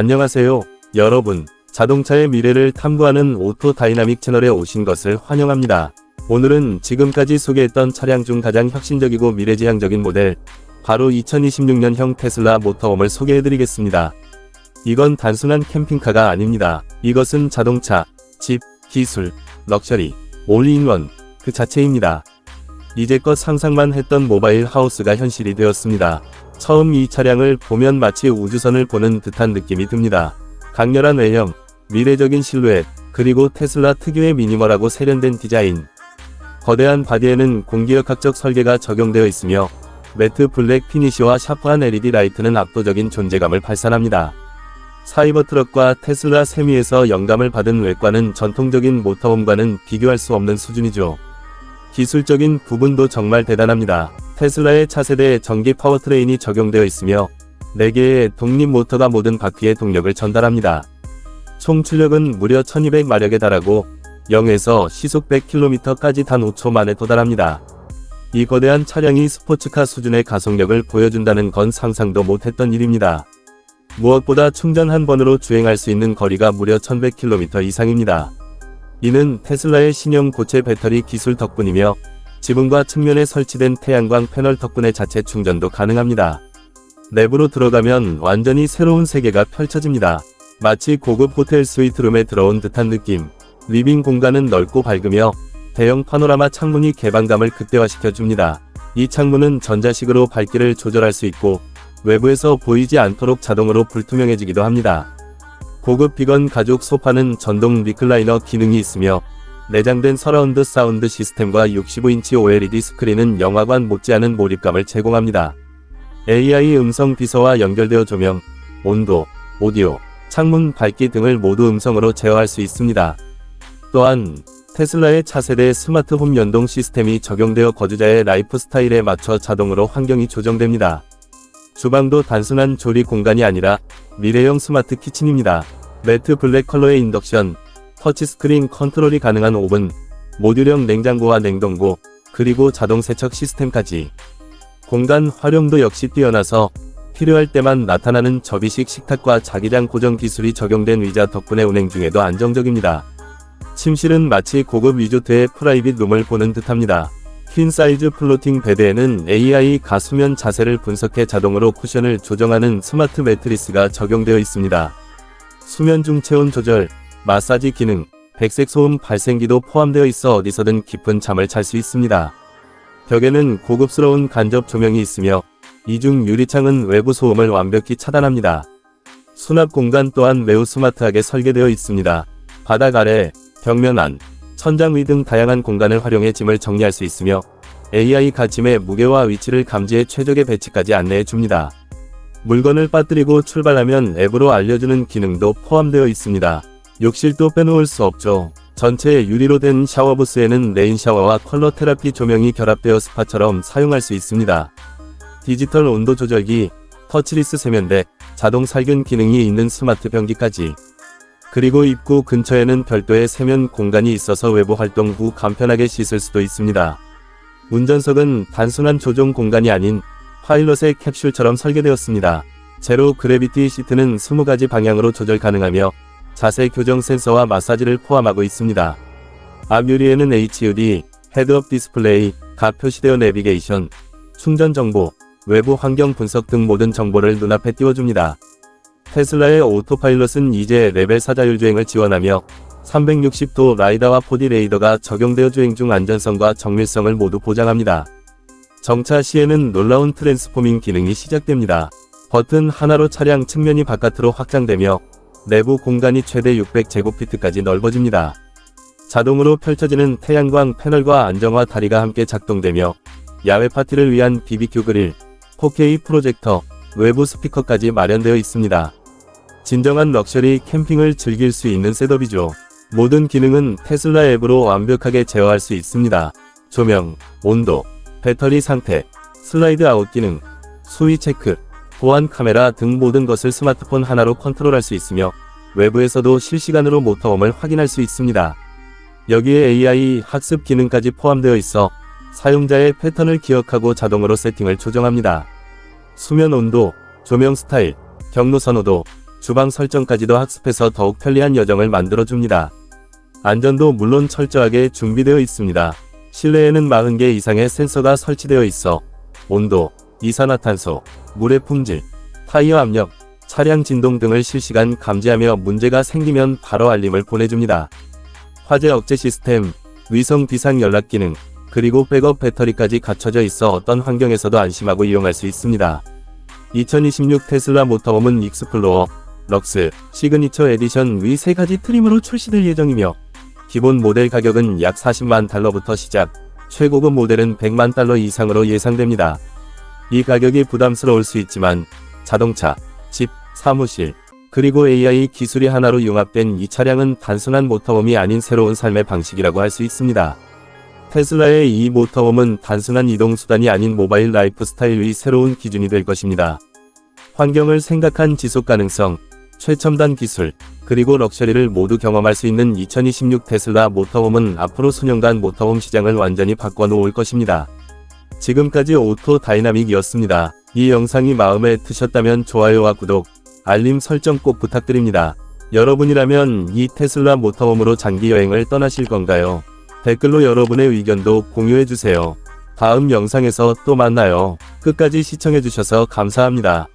안녕하세요, 여러분. 자동차의 미래를 탐구하는 오토 다이나믹 채널에 오신 것을 환영합니다. 오늘은 지금까지 소개했던 차량 중 가장 혁신적이고 미래지향적인 모델, 바로 2026년형 테슬라 모터홈을 소개해드리겠습니다. 이건 단순한 캠핑카가 아닙니다. 이것은 자동차, 집, 기술, 럭셔리, 올인원, 그 자체입니다. 이제껏 상상만 했던 모바일 하우스가 현실이 되었습니다. 처음 이 차량을 보면 마치 우주선을 보는 듯한 느낌이 듭니다. 강렬한 외형, 미래적인 실루엣, 그리고 테슬라 특유의 미니멀하고 세련된 디자인. 거대한 바디에는 공기역학적 설계가 적용되어 있으며 매트 블랙 피니시와 샤프한 LED 라이트는 압도적인 존재감을 발산합니다. 사이버 트럭과 테슬라 세미에서 영감을 받은 외관은 전통적인 모터홈과는 비교할 수 없는 수준이죠. 기술적인 부분도 정말 대단합니다. 테슬라의 차세대에 전기 파워트레인이 적용되어 있으며 4개의 독립 모터가 모든 바퀴에 동력을 전달합니다. 총 출력은 무려 1200마력에 달하고 0에서 시속 100km까지 단 5초 만에 도달합니다. 이 거대한 차량이 스포츠카 수준의 가속력을 보여준다는 건 상상도 못했던 일입니다. 무엇보다 충전 한 번으로 주행할 수 있는 거리가 무려 1100km 이상입니다. 이는 테슬라의 신형 고체 배터리 기술 덕분이며 지붕과 측면에 설치된 태양광 패널 덕분에 자체 충전도 가능합니다. 내부로 들어가면 완전히 새로운 세계가 펼쳐집니다. 마치 고급 호텔 스위트룸에 들어온 듯한 느낌. 리빙 공간은 넓고 밝으며 대형 파노라마 창문이 개방감을 극대화시켜 줍니다. 이 창문은 전자식으로 밝기를 조절할 수 있고 외부에서 보이지 않도록 자동으로 불투명해지기도 합니다. 고급 비건 가죽 소파는 전동 리클라이너 기능이 있으며 내장된 서라운드 사운드 시스템과 65인치 OLED 스크린은 영화관 못지않은 몰입감을 제공합니다. AI 음성 비서와 연결되어 조명, 온도, 오디오, 창문 밝기 등을 모두 음성으로 제어할 수 있습니다. 또한 테슬라의 차세대 스마트 홈 연동 시스템이 적용되어 거주자의 라이프 스타일에 맞춰 자동으로 환경이 조정됩니다. 주방도 단순한 조리 공간이 아니라 미래형 스마트 키친입니다. 매트 블랙 컬러의 인덕션, 터치스크린 컨트롤이 가능한 오븐, 모듈형 냉장고와 냉동고, 그리고 자동 세척 시스템까지. 공간 활용도 역시 뛰어나서 필요할 때만 나타나는 접이식 식탁과 자기장 고정 기술이 적용된 의자 덕분에 운행 중에도 안정적입니다. 침실은 마치 고급 리조트의 프라이빗 룸을 보는 듯합니다. 퀸 사이즈 플로팅 베드에는 AI 가수면 자세를 분석해 자동으로 쿠션을 조정하는 스마트 매트리스가 적용되어 있습니다. 수면 중 체온 조절, 마사지 기능, 백색 소음 발생기도 포함되어 있어 어디서든 깊은 잠을 잘 수 있습니다. 벽에는 고급스러운 간접 조명이 있으며 이중 유리창은 외부 소음을 완벽히 차단합니다. 수납 공간 또한 매우 스마트하게 설계되어 있습니다. 바닥 아래, 벽면 안, 천장 위 등 다양한 공간을 활용해 짐을 정리할 수 있으며 AI가 짐의 무게와 위치를 감지해 최적의 배치까지 안내해 줍니다. 물건을 빠뜨리고 출발하면 앱으로 알려주는 기능도 포함되어 있습니다. 욕실도 빼놓을 수 없죠. 전체 유리로 된 샤워부스에는 레인 샤워와 컬러 테라피 조명이 결합되어 스파처럼 사용할 수 있습니다. 디지털 온도 조절기, 터치리스 세면대, 자동 살균 기능이 있는 스마트 변기까지. 그리고 입구 근처에는 별도의 세면 공간이 있어서 외부 활동 후 간편하게 씻을 수도 있습니다. 운전석은 단순한 조종 공간이 아닌 파일럿의 캡슐처럼 설계되었습니다. 제로 그래비티 시트는 20가지 방향으로 조절 가능하며 자세 교정 센서와 마사지를 포함하고 있습니다. 앞 유리에는 HUD, 헤드업 디스플레이, 각 표시되어 내비게이션, 충전 정보, 외부 환경 분석 등 모든 정보를 눈앞에 띄워줍니다. 테슬라의 오토파일럿은 이제 레벨 4 자율 주행을 지원하며 360도 라이다와 4D 레이더가 적용되어 주행 중 안전성과 정밀성을 모두 보장합니다. 정차 시에는 놀라운 트랜스포밍 기능이 시작됩니다. 버튼 하나로 차량 측면이 바깥으로 확장되며 내부 공간이 최대 600제곱피트까지 넓어집니다. 자동으로 펼쳐지는 태양광 패널과 안정화 다리가 함께 작동되며 야외 파티를 위한 BBQ 그릴, 4K 프로젝터, 외부 스피커까지 마련되어 있습니다. 진정한 럭셔리 캠핑을 즐길 수 있는 셋업이죠. 모든 기능은 테슬라 앱으로 완벽하게 제어할 수 있습니다. 조명, 온도, 배터리 상태, 슬라이드 아웃 기능, 수위 체크, 보안 카메라 등 모든 것을 스마트폰 하나로 컨트롤할 수 있으며 외부에서도 실시간으로 모터홈을 확인할 수 있습니다. 여기에 AI 학습 기능까지 포함되어 있어 사용자의 패턴을 기억하고 자동으로 세팅을 조정합니다. 수면 온도, 조명 스타일, 경로 선 호도, 주방 설정까지도 학습해서 더욱 편리한 여정을 만들어줍니다. 안전도 물론 철저하게 준비되어 있습니다. 실내에는 40개 이상의 센서가 설치되어 있어 온도, 이산화탄소, 물의 품질, 타이어 압력, 차량 진동 등을 실시간 감지하며 문제가 생기면 바로 알림을 보내줍니다. 화재 억제 시스템, 위성 비상 연락 기능, 그리고 백업 배터리까지 갖춰져 있어 어떤 환경에서도 안심하고 이용할 수 있습니다. 2026 테슬라 모터홈은 익스플로어, 럭스, 시그니처 에디션 위 세 가지 트림으로 출시될 예정이며 기본 모델 가격은 약 40만 달러부터 시작, 최고급 모델은 100만 달러 이상으로 예상됩니다. 이 가격이 부담스러울 수 있지만 자동차, 집, 사무실, 그리고 AI 기술이 하나로 융합된 이 차량은 단순한 모터홈이 아닌 새로운 삶의 방식이라고 할 수 있습니다. 테슬라의 이 모터홈은 단순한 이동수단이 아닌 모바일 라이프 스타일의 새로운 기준이 될 것입니다. 환경을 생각한 지속 가능성, 최첨단 기술, 그리고 럭셔리를 모두 경험할 수 있는 2026 테슬라 모터홈은 앞으로 수년간 모터홈 시장을 완전히 바꿔놓을 것입니다. 지금까지 오토 다이나믹이었습니다. 이 영상이 마음에 드셨다면 좋아요와 구독, 알림 설정 꼭 부탁드립니다. 여러분이라면 이 테슬라 모터홈으로 장기 여행을 떠나실 건가요? 댓글로 여러분의 의견도 공유해주세요. 다음 영상에서 또 만나요. 끝까지 시청해주셔서 감사합니다.